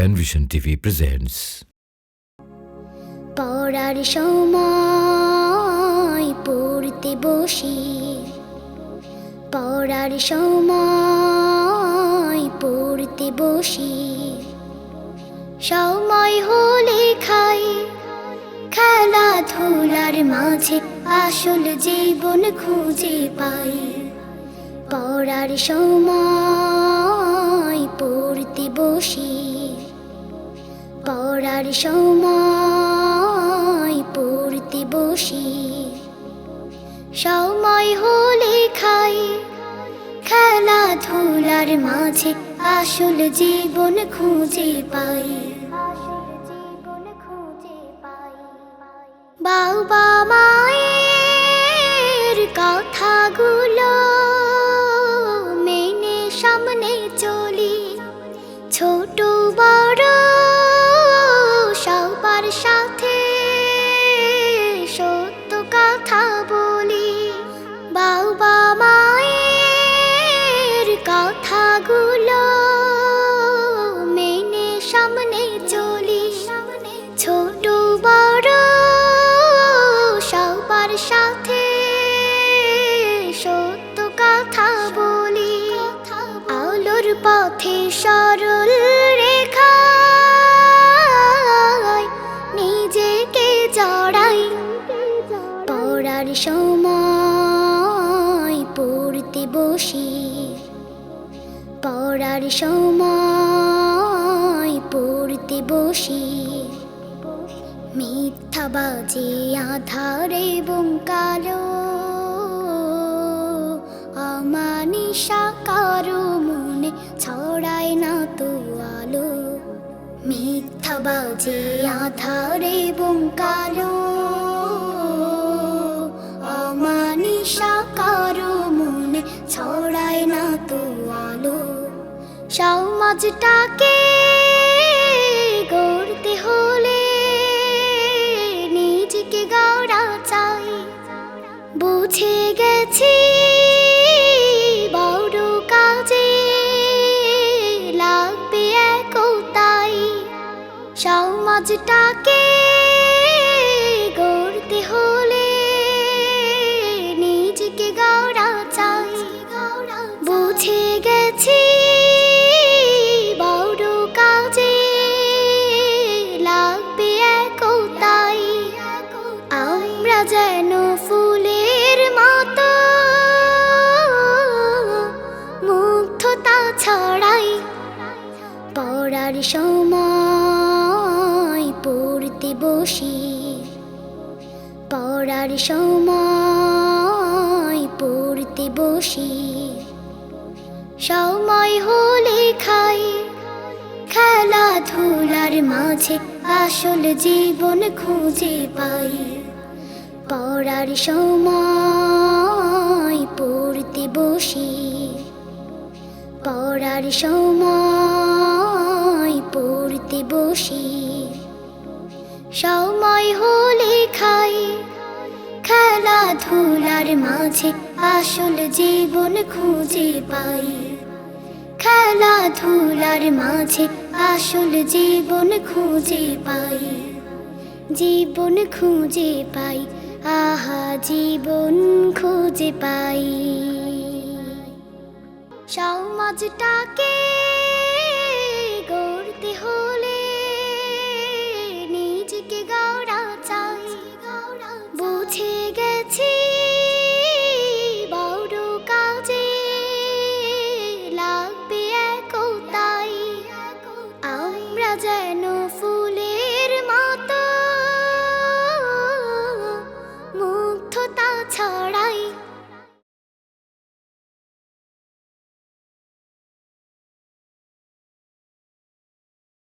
Panvision TV presents পড়ার সময় পড়তে বসি। পড়ার সময় পড়তে বসি। সময় হলে খাই খেলাধুলার মাঝে আসল জীবন খুঁজে পাই। পড়ার সময় পড়তে বসি। পড়ার সময় পড়তে বসি। সময় হলে খাই খেলাধুলার মাঝে আসল জীবন খুঁজে পাই। বাবা মায়ের কথাগুলো মেনে সামনে চলি। ছোট বড় পথে সরল রেখা নিজেকে জড়াই। পড়ার সময় পড়তে বসি। পড়ার সময় পড়তে বসি। মিথ্যা বাজে আধার এবং কালো। কারও মনে ছড়ায় না তো আলো। মিথ্যা বাজে আধারে বঙ্কালো কারও মনে ছড়ায় না তো আলো। সমাজটাকে সমাজটাকে গড়তে হলে নিজেকে গড়া চাই। বুঝে গেছি বড় কাজে লাগবে একতাই। আমরা যেন ফুলের মতো মুগ্ধতা ছড়াই পড়ার সময় পড়তে বসি, পড়ার সময় পড়তে বসি। সময় হলে খাই খেলাধুলার মাঝে, আসল জীবন খুঁজে পাই। পড়ার সময় পড়তে বসি, পড়ার সময় পড়তে বসি। সময় হলে খাই। খেলাধুলার মাঝে আসল জীবন খুঁজে পাই। খেলাধুলার মাঝে আসল জীবন খুঁজে পাই। জীবন খুঁজে পাই, আহা জীবন খুঁজে পাই। সমাজটাকে গড়তে হলে যেন ফুল